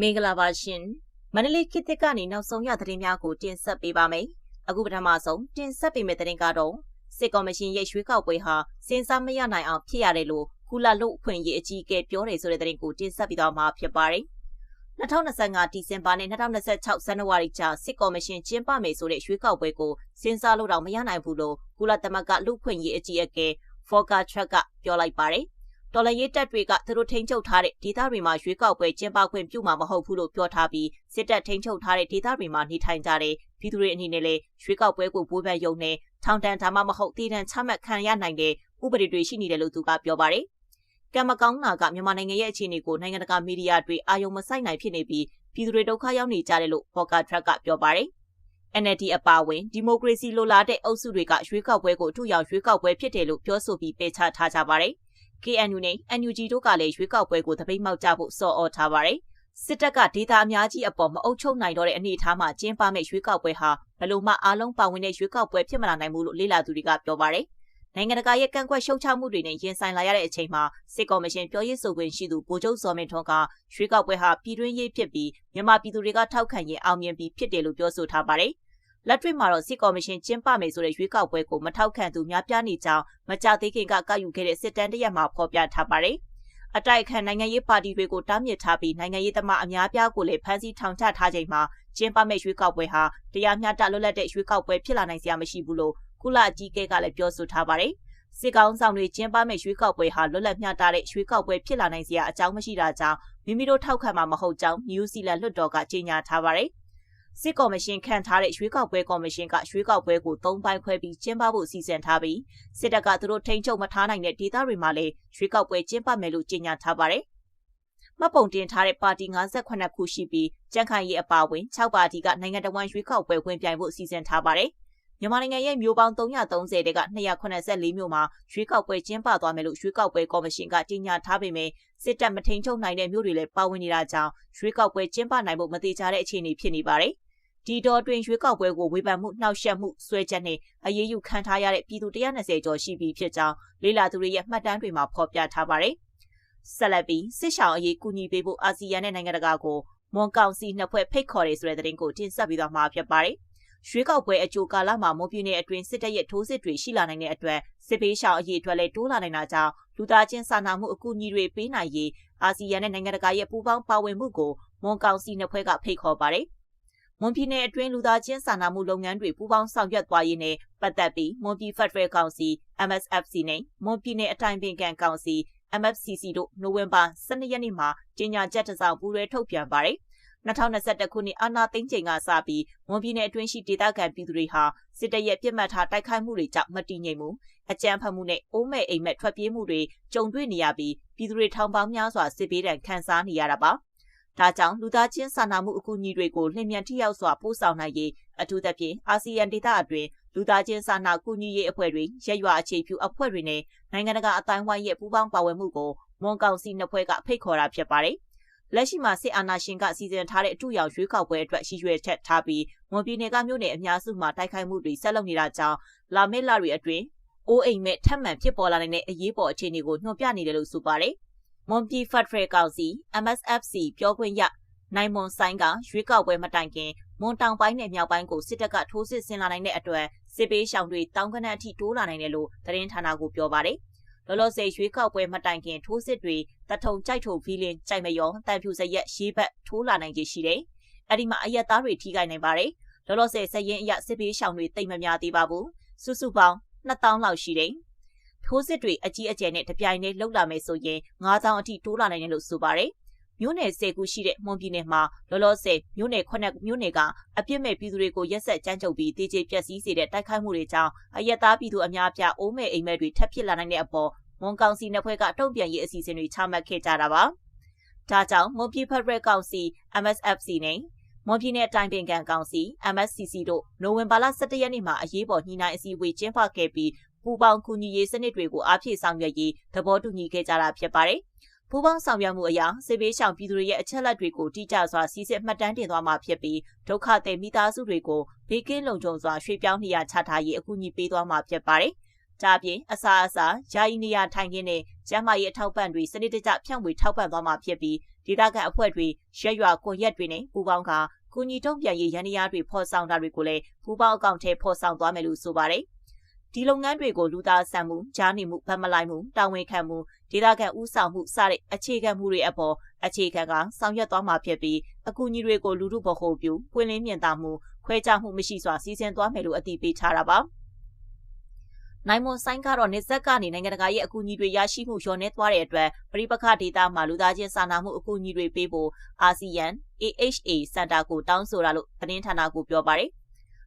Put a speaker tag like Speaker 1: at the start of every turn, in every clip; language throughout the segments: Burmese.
Speaker 1: မင်္ဂလာပါရှင်မန္တလေးခေတ်သစ်ကနေနောက်ဆုံးရသတင်းများကိုတင်ဆက်ပေးပါမယ်အခုပထမဆုံးတင်ဆက်ပေးမယ့်သတင်းကတော့စစ်ကော်မရှင်ရဲ့ရွေးကောက်ပွဲဟာစဉ်းစားမရနိုင်အောင်ဖြစ်ရတယ်လို့ကုလလုတ်အခွင့်အရေးအကြီးအကဲပြောတယ်ဆိုတဲ့သတင်းကိုတင်ဆက်ပြီးတော့မှာဖြစ်ပါတယ်2025ဒီဇင်ဘာနဲ့2026ဇန်နဝါရီကြားစစ်ကော်မရှင်ကျင်းပမယ်ဆိုတဲ့ရွေးကောက်ပွဲကိုစဉ်းစားလို့တော့မရနိုင်ဘူးလို့ကုလသမဂ္ဂလူ့ခွင့်ရေးအကြီးအကဲဖော်ကာထရက်ကပြောလိုက်ပါတယ်။ တော်လရေးတပ်တွေကသူတို့ထိန်းချုပ်ထားတဲ့ဒေသတွေမှာရွေးကောက်ပွဲကျင်းပခွင့်ပြုမှာမဟုတ်ဘူးလို့ပြောထားပြီးစစ်တပ်ထိန်းချုပ်ထားတဲ့ဒေသတွေမှာနေထိုင်ကြတဲ့ပြည်သူတွေအနေနဲ့လည်းရွေးကောက်ပွဲကိုပိုးပန်းယုံနဲ့ထောင်တန်းဒါမှမဟုတ်တည်တံချမှတ်ခံရနိုင်တဲ့ဥပဒေတွေရှိနေတယ်လို့သူကပြောပါတယ်။ကံမကောင်းနာကမြန်မာနိုင်ငံရဲ့အခြေအနေကိုနိုင်ငံတကာမီဒီယာတွေအာရုံမစိုက်နိုင်ဖြစ်နေပြီးပြည်သူတွေဒုက္ခရောက်နေကြတယ်လို့ဘော်ကာထရက်ကပြောပါတယ်။ NLD အပါအဝင်ဒီမိုကရေစီလိုလားတဲ့အုပ်စုတွေကရွေးကောက်ပွဲကိုအထူးရောက်ရွေးကောက်ပွဲဖြစ်တယ်လို့ပြောဆိုပြီးပယ်ချထားကြပါတယ်။ KNU နဲ့ NUG တို့ကလည်းရွေးကောက်ပွဲကိုတပိတ်မောက်ကြဖို့စော်ဩထားပါတယ်။စစ်တပ်ကဒေတာအများကြီးအပေါ်မအုပ်ချုပ်နိုင်တော့တဲ့အနေအထားမှာကျင်းပမဲ့ရွေးကောက်ပွဲဟာဘလို့မှအားလုံးပါဝင်တဲ့ရွေးကောက်ပွဲဖြစ်မလာနိုင်ဘူးလို့လေ့လာသူတွေကပြောပါတယ်။နိုင်ငံတကာရဲ့ကန့်ကွက်ရှုံချမှုတွေနဲ့ရင်ဆိုင်လာရတဲ့အချိန်မှာစစ်ကော်မရှင်ပြောရေးဆိုခွင့်ရှိသူဗိုလ်ချုပ်စောမင်းထွန်းကရွေးကောက်ပွဲဟာပြည်တွင်းရေးဖြစ်ပြီးမြန်မာပြည်သူတွေကထောက်ခံရင်အောင်မြင်ပြီးဖြစ်တယ်လို့ပြောဆိုထားပါတယ်။ လက်တွေ့မှာတော့စစ်ကော်မရှင်ကျင်းပမယ်ဆိုတဲ့ရွေးကောက်ပွဲကိုမထောက်ခံသူများပြားနေကြောင်းမကြသေးခင်ကကောက်ယူခဲ့တဲ့စစ်တမ်းတရက်မှာဖော်ပြထားပါတယ်။အတိုက်ခံနိုင်ငံရေးပါတီတွေကိုတားမြစ်ထားပြီးနိုင်ငံရေးသမားအများပြားကိုလည်းဖမ်းဆီးထောင်ချထားချိန်မှာကျင်းပမယ့်ရွေးကောက်ပွဲဟာတရားမျှတလွတ်လပ်တဲ့ရွေးကောက်ပွဲဖြစ်လာနိုင်စရာမရှိဘူးလို့ကုလအကြီးအကဲကလည်းပြောဆိုထားပါတယ်။စစ်ကောင်ဆောင်တွေကျင်းပမယ့်ရွေးကောက်ပွဲဟာလွတ်လပ်မျှတတဲ့ရွေးကောက်ပွဲဖြစ်လာနိုင်စရာအကြောင်းမရှိတာကြောင့်မိမိတို့ထောက်ခံမှာမဟုတ်ကြောင်းနယူးဇီလန်လွှတ်တော်ကကြေညာထားပါတယ်။ စစ်ကော်မရှင်ခန့်ထားတဲ့ရွေးကောက်ပွဲကော်မရှင်ကရွေးကောက်ပွဲကို၃ပိုင်းခွဲပြီးကျင်းပဖို့စီစဉ်ထားပြီးစစ်တပ်ကသူတို့ထိန်းချုပ်မထားနိုင်တဲ့ဒေသတွေမှာလည်းရွေးကောက်ပွဲကျင်းပမယ်လို့ကြေညာထားပါတယ်။မှတ်ပုံတင်ထားတဲ့ပါတီ58ခုရှိပြီးကြံ့ခိုင်ရေးအပါအဝင်6ပါတီကနိုင်ငံတော်ဝန်ရွေးကောက်ပွဲဝင်ပြိုင်ဖို့စီစဉ်ထားပါတယ်။မြန်မာနိုင်ငံရဲ့မျိုးပေါင်း330တဲက284မြို့မှာရွေးကောက်ပွဲကျင်းပသွားမယ်လို့ရွေးကောက်ပွဲကော်မရှင်ကကြေညာထားပေမဲ့စစ်တပ်မထိန်ချုပ်နိုင်တဲ့မြို့တွေလည်းပါဝင်နေတာကြောင့်ရွေးကောက်ပွဲကျင်းပနိုင်ဖို့မတိကျတဲ့အခြေအနေဖြစ်နေပါတယ်။ ဒီတော်တွင်ရွေးကောက်ပွဲကိုဝေဖန်မှုနှောက်ယှက်မှုဆွဲချက်နဲ့အရေးယူခံထားရတဲ့ပြည်သူ120ကျော်ရှိပြီဖြစ်ကြောင်းလေးလာသူတွေရဲ့မှတ်တမ်းတွေမှာဖော်ပြထားပါတယ်။ဆက်လက်ပြီးစစ်ဆောင်အရေးကူညီပေးဖို့အာဆီယံနဲ့နိုင်ငံတကာကိုမွန်ကောင်စီနှစ်ဖွဲ့ဖိတ်ခေါ်တယ်ဆိုတဲ့သတင်းကိုတင်ဆက်ပြီးတော့မှာဖြစ်ပါတယ်။ရွေးကောက်ပွဲအကြိုကာလမှာမွန်ပြည်နယ်အတွင်းစစ်တပ်ရဲ့ထိုးစစ်တွေရှိလာနိုင်တဲ့အတွက်စစ်ပေးရှောင်အရေးအတွက်လည်းတိုးလာနိုင်တာကြောင့်လူသားချင်းစာနာမှုအကူအညီတွေပေးနိုင်ရေးအာဆီယံနဲ့နိုင်ငံတကာရဲ့ပူးပေါင်းပါဝင်မှုကိုမွန်ကောင်စီနှစ်ဖွဲ့ကဖိတ်ခေါ်ပါတယ်။ မွန်ပြည်နယ်အတွင်းလူသားချင်းစာနာမှုလုပ်ငန်းတွေပူးပေါင်းဆောင်ရွက်သွားရေးနဲ့ပတ်သက်ပြီးမွန်ပြည်ဖက်ဒရယ်ကောင်စီ MSFC နဲ့မွန်ပြည်နယ်အတိုင်းပင်ခံကောင်စီ MFCC တို့နိုဝင်ဘာ12ရက်နေ့မှာကြေညာချက်တစ်စောင်ပူးရဲထုတ်ပြန်ပါတယ်။2021ခုနှစ်အာဏာသိမ်းချိန်ကစပြီးမွန်ပြည်နယ်အတွင်းရှိဒေသခံပြည်သူတွေဟာစစ်တပ်ရဲ့ပြစ်မှတ်ထားတိုက်ခိုက်မှုတွေကြောင့်မတည်ငြိမ်မှုအကြမ်းဖက်မှုနဲ့အိုးမဲ့အိမ်မက်ထွက်ပြေးမှုတွေကြုံတွေ့နေရပြီးပြည်သူတွေထောင်ပေါင်းများစွာစစ်ဘေးဒဏ်ခံစားနေရတာပါ။ ဒါကြောင့်လူသားချင်းစာနာမှုအကူအညီတွေကိုလျင်မြန်ထိရောက်စွာပို့ဆောင်နိုင်ရေးအထူးသဖြင့်အာဆီယံဒေသအတွင်းလူသားချင်းစာနာကူညီရေးအဖွဲ့တွေရက်ရွာအခြေပြုအဖွဲ့တွေနဲ့နိုင်ငံတကာအတိုင်းဝိုင်းရဲ့ပူးပေါင်းပါဝင်မှုကိုမွန်ကောင်စီနှစ်ဖွဲ့ကဖိတ်ခေါ်တာဖြစ်ပါတယ်။လက်ရှိမှာစစ်အာဏာရှင်ကစီစဉ်ထားတဲ့အထူးရောက်ရွေးကောက်ပွဲအတွက်ရည်ရွယ်ချက်ထားပြီးမွန်ပြည်နယ်ကမြို့နယ်အများစုမှာတိုက်ခိုက်မှုတွေဆက်လုပ်နေတာကြောင့်လာမယ့်လတွေအတွင်းအိုးအိမ်မဲ့ထပ်မံဖြစ်ပေါ်လာနိုင်တဲ့အရေးပေါ်အခြေအနေကိုညွှန်ပြနေတယ်လို့ဆိုပါတယ်။ မွန်ပြည်ဖက်ဒရယ်ကောင်စီ MSFC ပြောခွင့်ရနိုင်မွန်ဆိုင်ကရွေးကောက်ပွဲမတိုင်ခင်မွန်တောင်ပိုင်းနဲ့မြောက်ပိုင်းကိုစစ်တပ်ကထိုးစစ်ဆင်လာနိုင်တဲ့အတွက်စစ်ပေးရှောင်တွေတောင်ကနအထိတိုးလာနိုင်တယ်လို့သတင်းဌာနကပြောပါတယ်။လောလောဆယ်ရွေးကောက်ပွဲမတိုင်ခင်ထိုးစစ်တွေတထုံကြိုက်ထုံဖီလင်းကြိုက်မရောတန်ဖြူစရက်ရေးဘက်ထိုးလာနိုင်ခြေရှိတယ်။အဲ့ဒီမှာအရက်သားတွေထိခိုက်နိုင်ပါတယ်။လောလောဆယ်စရင်အရစစ်ပေးရှောင်တွေတိတ်မများသေးပါဘူး။စုစုပေါင်း2000လောက်ရှိတယ်။ ထိုးစစ်တွေအကြီးအကျယ်နဲ့တပြိုင်တည်းလှုပ်လာမယ်ဆိုရင်9000အထိတိုးလာနိုင်တယ်လို့ဆိုပါတယ်။မြို့နယ်10ခုရှိတဲ့မွန်ပြည်နယ်မှာလောလောဆယ်မြို့နယ်9မြို့နယ်ကအပြစ်မဲ့ပြည်သူတွေကိုရက်ဆက်ကြမ်းကြုတ်ပြီးတေးကျေပျက်စီးစေတဲ့တိုက်ခိုက်မှုတွေကြောင့်အယက်သားပြည်သူအများပြအိုးမဲ့အိမ်မဲ့တွေထပ်ဖြစ်လာနိုင်တဲ့အပေါ်မွန်ကောင်စီနှစ်ဖွဲ့ကတုံ့ပြန်ရေးအစီအစဉ်တွေချမှတ်ခဲ့ကြတာပါ။ဒါကြောင့်မွန်ပြည်ဖက်ဒရယ်ကောင်စီ MSFC နဲ့မွန်ပြည်နယ်အတိုင်းပင်ခံကောင်စီ MSCC တို့နိုဝင်ဘာလ17ရက်နေ့မှာအရေးပေါ်ညှိနှိုင်းအစည်းအဝေးကျင်းပခဲ့ပြီး ပူပေါင်းကူညီရေးစနစ်တွေကိုအားဖြည့်ဆောင်ရွက်ရေးသဘောတူညီခဲ့ကြတာဖြစ်ပါတယ်။ပူပေါင်းဆောင်ရွက်မှုအရာစေဘေးရှောင်ပြည်သူတွေရဲ့အချက်လက်တွေကိုတိကျစွာစီစစ်မှတ်တမ်းတင်သွားမှာဖြစ်ပြီးဒုက္ခသည်မိသားစုတွေကိုဘေးကင်းလုံခြုံစွာရွှေ့ပြောင်းနေရချထားရေးအကူအညီပေးသွားမှာဖြစ်ပါတယ်။။ဒါအပြင်အစာအစာယာယီနေရာထိုင်ခင်းနဲ့ကျန်းမာရေးအထောက်ပံ့တွေစနစ်တကျဖြန့်ဝေထောက်ပံ့သွားမှာဖြစ်ပြီးဒေသခံအဖွဲ့တွေရက်ရွာကွန်ရက်တွေနဲ့ပူးပေါင်းကကုညီတုံ့ပြန်ရေးရန်ရာတွေဖော်ဆောင်တာတွေကိုလည်းပူးပေါင်းအကောင့်ထဲဖော်ဆောင်သွားမယ်လို့ဆိုပါတယ်။ ဒီလုပ်ငန်းတွေကိုလူသားဆန်မှုကြားနေမှုဗတ်မလိုက်မှုတာဝန်ခံမှုဒေသခံဥဆောင်မှုစတဲ့အခြေခံမှုတွေအပေါ်အခြေခံကဆောင်ရွက်သွားမှာဖြစ်ပြီးအကူအညီတွေကိုလူမှုဗဟိုပြုပွင့်လင်းမြင်သာမှုခွဲခြားမှုမရှိစွာစီစဉ်သွားမယ်လို့အတည်ပြုထားတာပါ။နိုင်မွန်ဆိုင်ကတော့နေဆက်ကနေနိုင်ငံတကာရဲ့အကူအညီတွေရရှိမှုလျော့နေသွားတဲ့အတွက်ပြိပခဒေတာမှာလူသားချင်းစာနာမှုအကူအညီတွေပေးဖို့အာဆီယံ AHA စင်တာကိုတောင်းဆိုတာလို့သတင်းဌာနကပြောပါတယ်။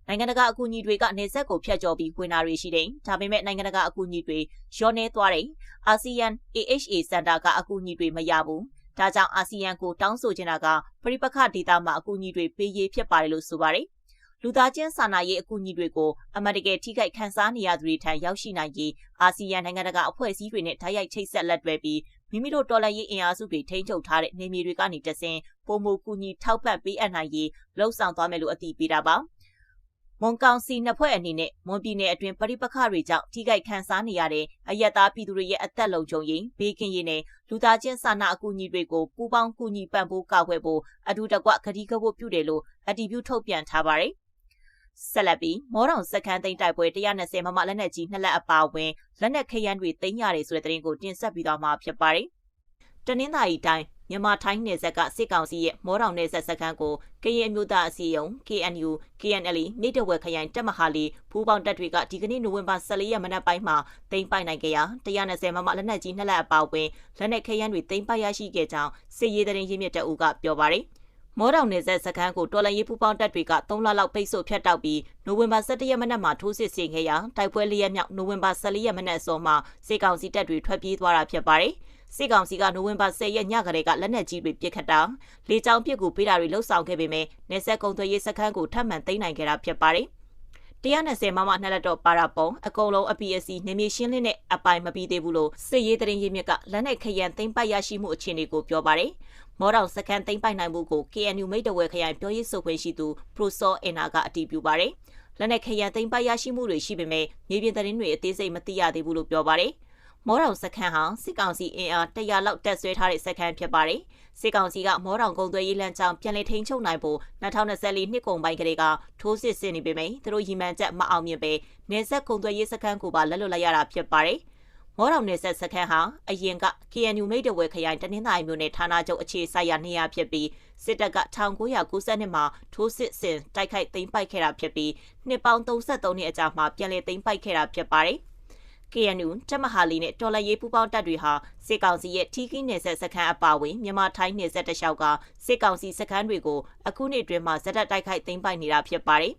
Speaker 1: နိုင်ငံတကာအကူအညီတွေကနေဆက်ကိုဖျက်ကျော်ပြီးဝင်တာတွေရှိတယ်။ဒါပေမဲ့နိုင်ငံတကာအကူအညီတွေလျော့နေသွားတယ်။အာဆီယံ AHA စင်တာကအကူအညီတွေမရဘူး။ဒါကြောင့်အာဆီယံကိုတောင်းဆိုချင်တာကပြိပခဒေတာမှာအကူအညီတွေပေးရေးဖြစ်ပါတယ်လို့ဆိုပါတယ်။လူသားချင်းစာနာရေးအကူအညီတွေကိုအမတ်တကယ်ထိခိုက်ခံစားနေရသူတွေထံရောက်ရှိနိုင်ရေးအာဆီယံနိုင်ငံတကာအဖွဲ့အစည်းတွေနဲ့ဓာတ်ရိုက်ချိတ်ဆက်လက်တွဲပြီးမိမိတို့တော်လှန်ရေးအင်အားစုတွေထိန်းချုပ်ထားတဲ့နေမြေတွေကနေတဆင်ပုံမူကူညီထောက်ပံ့ပေးအပ်နိုင်ရေးလှုံ့ဆော်သွားမယ်လို့အတည်ပြုတာပါ မွန်ကောင်စီနှစ်ဖွဲ့အနေနဲ့မွန်ပြည်နယ်အတွင်းပရိပခတွေကြောင့်ထိခိုက်ခံစားနေရတဲ့အယက်သားပြည်သူတွေရဲ့အသက်လုံခြုံရေးဘေးကင်းရေးနဲ့လူသားချင်းစာနာအကူအညီတွေကိုပူးပေါင်းကူညီပံ့ပိုးကာကွယ်ဖို့အထူးတကွကတိကဝတ်ပြုတယ်လို့အတည်ပြုထုတ်ပြန်ထားပါတယ်ဆက်လက်ပြီးမောတောင်စက္ကန့်သိန်းတိုက်ပွဲ120မမလက်နက်ကြီးနှစ်လက်အပါအဝင်လက်နက်ခရမ်းတွေသိမ်းရတယ်ဆိုတဲ့သတင်းကိုတင်ဆက်ပြီးတော့မှာဖြစ်ပါတယ်။တနင်္သာရီတိုင်း မြန်မာထိုင်းနယ်စပ်ကစစ်ကောင်စီရဲ့မောတောင်နယ်စပ်စခန်းကိုကရင်အမျိုးသားအစည်းအရုံး KNU KNL မြေတဝက်ခရိုင်တပ်မဟာလီဖူးပေါင်းတပ်တွေကဒီကနေ့နိုဝင်ဘာ14ရက်မနက်ပိုင်းမှာသိမ်းပိုက်နိုင်ခဲ့ရာ120မမလက်နက်ကြီးနှစ်လက်အပါအဝင်လက်နက်ခရမ်းတွေသိမ်းပိုက်ရရှိခဲ့ကြောင်းစစ်ရေးသတင်းရင်းမြစ်တအုပ်ကပြောပါတယ်။မောတောင်နယ်ဆက်စခန်းကိုတော်လန်ရေးပူပေါင်းတပ်တွေက3လလောက်ပိတ်ဆို့ဖျက်တောက်ပြီးနိုဝင်ဘာ17ရက်မနက်မှာထိုးစစ်ဆင်ခဲ့ရာတိုက်ပွဲ၄ရက်မြောက်နိုဝင်ဘာ14ရက်မနက်အစောမှာစစ်ကောင်စီတပ်တွေထွက်ပြေးသွားတာဖြစ်ပါတယ်။ စစ်ကောင်စီကနိုဝင်ဘာ10ရက်ညကလေးကလက်နက်ကြီးတွေပစ်ခတ်တာလေကြောင်းပစ်ကူပေးတာတွေလှုပ်ဆောင်ခဲ့ပေမဲ့နေဆက်ကုံသွေးရေးစခန်းကိုထပ်မံသိမ်းနိုင်ခဲ့တာဖြစ်ပါတယ်။120မမနှစ်လက်တော့ပါရာပုံအကုန်လုံးအ PSC နေမြေရှင်းလင်းတဲ့အပိုင်မပြီးသေးဘူးလို့စစ်ရေးတရင်ရင်းမြစ်ကလက်နက်ခရန်သိမ်းပိုက်ရရှိမှုအခြေအနေကိုပြောပါတယ်။မော်တော်စကန်သိမ်းပိုက်နိုင်မှုကို KNU မိတ်တဝဲခရိုင်ပြောရေးဆိုခွင့်ရှိသူ Professor Enna ကအတည်ပြုပါတယ်။လက်နက်ခရန်သိမ်းပိုက်ရရှိမှုတွေရှိပေမဲ့မြေပြင်သတင်းတွေအသေးစိတ်မသိရသေးဘူးလို့ပြောပါတယ်။ မော်တော်စခန်းဟာစစ်ကောင်စီအင်အား100လောက်တက်ဆွဲထားတဲ့စခန်းဖြစ်ပါတယ်။စစ်ကောင်စီကမောတောင်ကုန်းသွဲရေးလမ်းကြောင်းပြန်လည်ထိန်းချုပ်နိုင်ဖို့2024နှစ်ကုန်ပိုင်းကလေးကထိုးစစ်ဆင်နေပေမယ့်သူတို့ရီမှန်ချက်မအောင်မြင်ပဲနေဆက်ကုန်းသွဲရေးစခန်းကိုပါလက်လွတ်လိုက်ရတာဖြစ်ပါတယ်။မော်တော်နယ်ဆက်စခန်းဟာအရင်က KNU မိတ်တဝဲခရိုင်တနင်္သာရီမြို့နယ်ဌာနချုပ်အခြေစိုက်ရနေရဖြစ်ပြီးစစ်တပ်က1992မှာထိုးစစ်ဆင်တိုက်ခိုက်သိမ်းပိုက်ခဲ့တာဖြစ်ပြီးနှစ်ပေါင်း33နှစ်အကြာမှာပြန်လည်သိမ်းပိုက်ခဲ့တာဖြစ်ပါတယ်။ KNU တက်မဟာလီနဲ့တော်လရေးပူးပေါင်းတပ်တွေဟာစစ်ကောင်စီရဲ့ထီးကင်းနယ်ဆက်စခန်းအပါအဝင်မြန်မာထိုင်းနယ်ဆက်တလျှောက်ကစစ်ကောင်စီစခန်းတွေကိုအခုနှစ်အတွင်းမှာဇက်တက်တိုက်ခိုက်သိမ်းပိုက်နေတာဖြစ်ပါတယ်